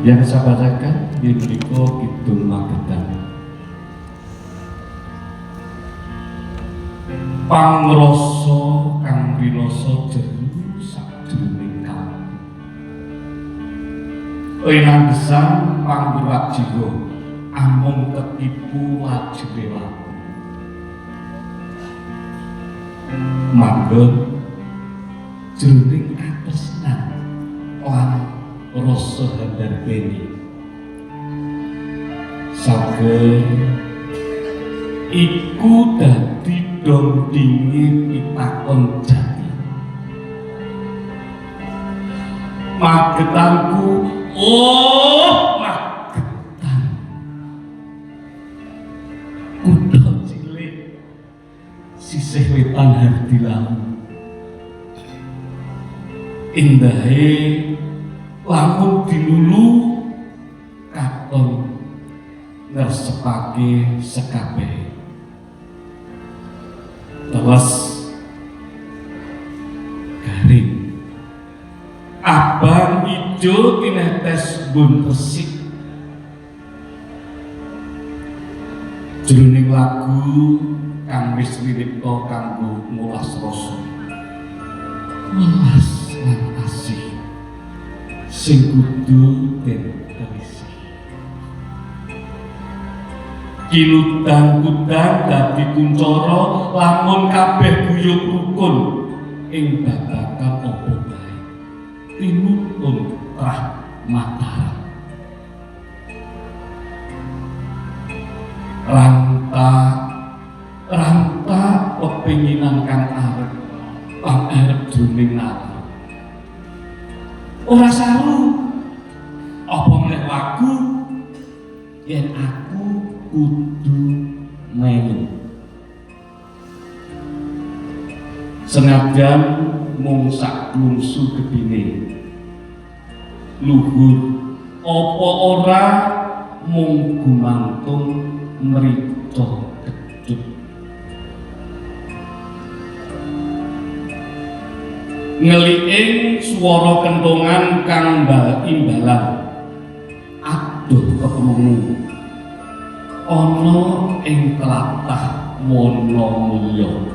Yang saya bacakan di Meliko Kidul Magetan. Pangroso kang rinoso jeru kalbu. Enang gesang panggerak jiwa amung ketipu lajure laku. Manggon jroning atresnan lan rasa handarbeni. Sager iku dadi dong dingin pitakon jati. Magetanku, oh magetan. Kutha cilik sisih wetan Hardilamu. Indahe lamun dilulu katon ngersepake sekabeh. Terus garing. Abang ijo tinetes bun resik. Jroning lagu kang wis wiripta kanggo ngulas rasa sing kudu den terisi Kiludang-kudang dadi kuncara lamun kabeh guyub rukun ing babagan apa bae. Tinuntun trah mataram. Ranta ranta pepinginan kang arep lan arep jroning nata. Ora saru. Apa meneh lagu? Yen aku kudu melu. Senajan mung sak lungsu gedine. Luhur apa ora mung gumantung mrica kecut ngeliing swara kentongan kang mbal imbalan. Aduh kepenemu ana ing tlatah Wonomulya